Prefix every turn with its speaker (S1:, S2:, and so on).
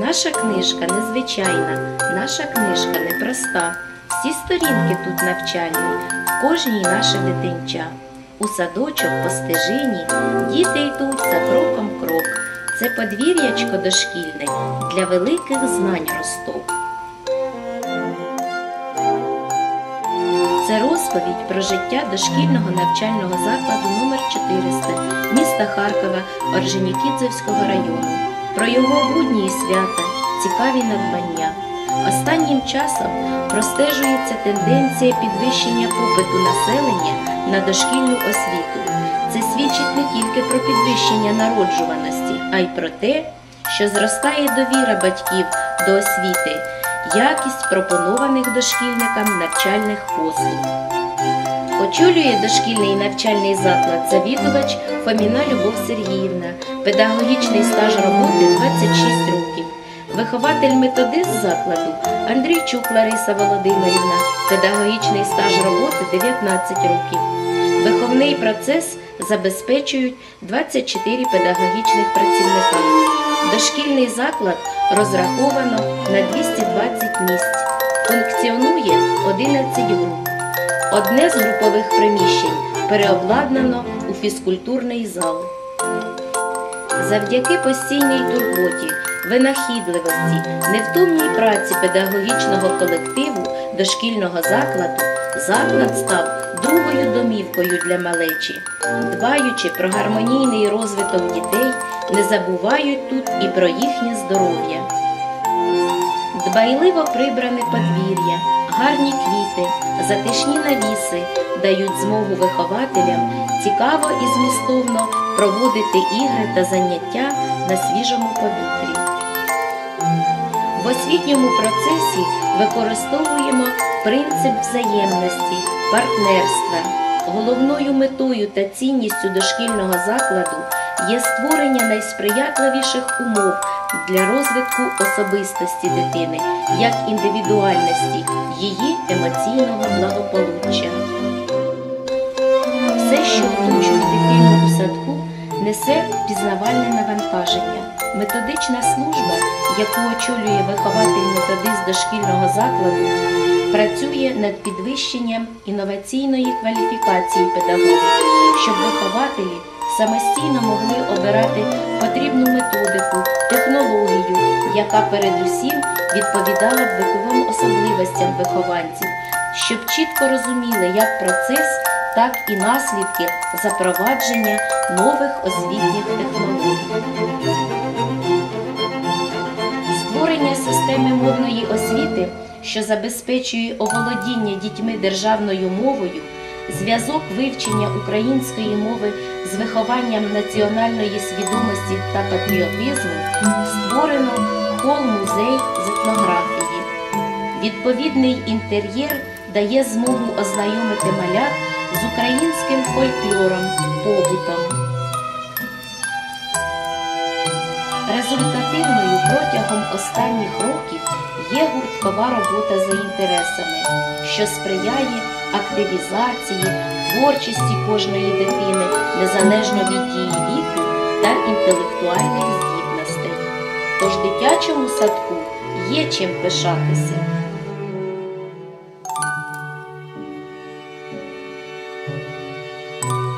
S1: Наша книжка незвичайна, наша книжка непроста. Всі сторінки тут навчальні, в кожній наше дитинча. У садочок по стежині діти йдуть за кроком крок. Це подвір'ячко дошкільне для великих знань росток. Це розповідь про життя дошкільного навчального закладу номер 400 міста Харкова Орджонікідзевського району, про його будні і свята, цікаві надбання. Останнім часом простежується тенденція підвищення попиту населення на дошкільну освіту. Це свідчить не тільки про підвищення народжуваності, а й про те, що зростає довіра батьків до освіти, якість пропонованих дошкільникам навчальних послуг. Очолює дошкільний навчальний заклад завідувач Фоміна Любов Сергіївна, педагогічний стаж роботи 26 років. Вихователь методист закладу Андрійчук Лариса Володимирівна, педагогічний стаж роботи 19 років. Виховний процес забезпечують 24 педагогічних працівника. Дошкільний заклад розраховано на 220 місць. Функціонує 11 груп. Одне з групових приміщень переобладнано у фізкультурний зал. Завдяки постійній турботі, винахідливості, невтомній праці педагогічного колективу дошкільного закладу заклад став другою домівкою для малечі. Дбаючи про гармонійний розвиток дітей, не забувають тут і про їхнє здоров'я. Дбайливо прибране подвір'я, гарні квіти, затишні навіси дають змогу вихователям цікаво і змістовно проводити ігри та заняття на свіжому повітрі. В освітньому процесі використовуємо принцип взаємності, партнерства. Головною метою та цінністю дошкільного закладу є створення найсприятливіших умов для розвитку особистості дитини як індивідуальності, її емоційного благополуччя. Все, що оточує дитину у садку, несе пізнавальне навантаження. Методична служба, яку очолює вихователь методист дошкільного закладу, працює над підвищенням інноваційної кваліфікації педагогів, щоб вихователі самостійно могли обирати потрібну методику, технологію, яка передусім відповідала б віковим особливостям вихованців, щоб чітко розуміли як процес, так і наслідки запровадження нових освітніх технологій. Створення системи мовної освіти, що забезпечує оволодіння дітьми державною мовою, зв'язок вивчення української мови з вихованням національної свідомості та патріотизму створено хол-музей з етнографії. Відповідний інтер'єр дає змогу ознайомити малят з українським фольклором, побутом. Результативною протягом останніх років є гурткова робота за інтересами, що сприяє активізації, творчості кожної дитини, незалежно від її віку та інтелектуальних здібностей. Тож дитячому садку є чим пишатися. Thank you.